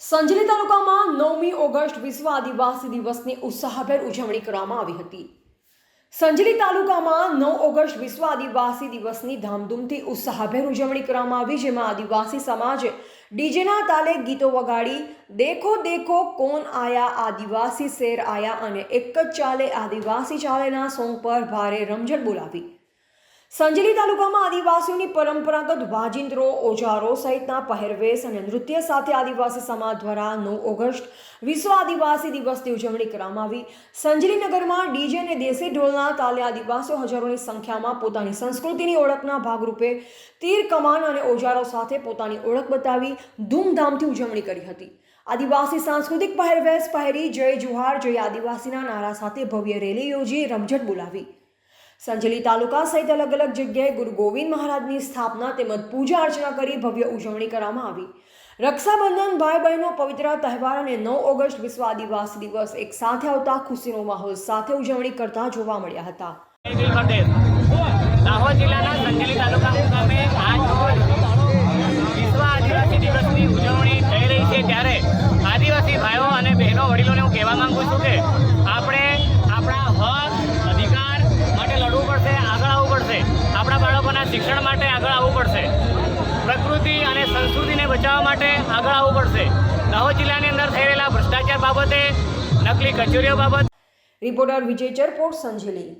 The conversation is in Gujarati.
સંજલી તાલુકામાં નવમી ઓગસ્ટ વિશ્વ આદિવાસી દિવસની ઉત્સાહભેર ઉજવણી કરવામાં આવી હતી. સંજલી તાલુકામાં નવ ઓગસ્ટ વિશ્વ આદિવાસી દિવસની ધામધૂમથી ઉત્સાહભેર ઉજવણી કરવામાં આવી, જેમાં આદિવાસી સમાજે ડીજેના તાલે ગીતો વગાડી, દેખો દેખો, કોણ આયા આદિવાસી શેર આયા અને એક જ ચાલે આદિવાસી ચાલેના સોંગ પર ભારે રમઝટ બોલાવી. સંજલી તાલુકામાં આદિવાસીઓની પરંપરાગત વાજિંત્રો, ઓજારો સહિતના પહેરવેશ અને નૃત્ય સાથે આદિવાસી સમાજ દ્વારા નવ ઓગસ્ટ વિશ્વ આદિવાસી દિવસની ઉજવણી કરવામાં આવી. સંજલી નગરમાં ડીજે અને દેશી ઢોલના તાલે આદિવાસીઓ હજારોની સંખ્યામાં પોતાની સંસ્કૃતિની ઓળખના ભાગરૂપે તીર, કમાન અને ઓજારો સાથે પોતાની ઓળખ બતાવી ધૂમધામથી ઉજવણી કરી હતી. આદિવાસી સાંસ્કૃતિક પહેરવેશ પહેરી જય જુહાર, જય આદિવાસીના નારા સાથે ભવ્ય રેલી યોજી રમઝટ બોલાવી. સંજલી તાલુકા સહિત અલગ અલગ જગ્યાએ ગુરુ ગોવિંદ મહારાજની સ્થાપના તેમજ પૂજા અર્ચના કરી ભવ્ય ઉજવણી કરવામાં આવી. રક્ષાબંધન ભાઈ બહેનો પવિત્ર તહેવાર અને નવ ઓગસ્ટ વિશ્વ આદિવાસી દિવસ એક સાથે આવતા ખુશીનો માહોલ સાથે ઉજવણી કરતા જોવા મળ્યા હતા. દાહોદ બાળકોના શિક્ષણ માટે આગળ આવવું પડશે. પ્રકૃતિ અને સંસ્કૃતિને બચાવવા માટે આગળ આવવું પડશે. દાહોદ જિલ્લાની અંદર રહેલા ભ્રષ્ટાચાર બાબતે નકલી કચેરીઓ બાબતે રિપોર્ટર વિજય ચરપોટ સંજલી.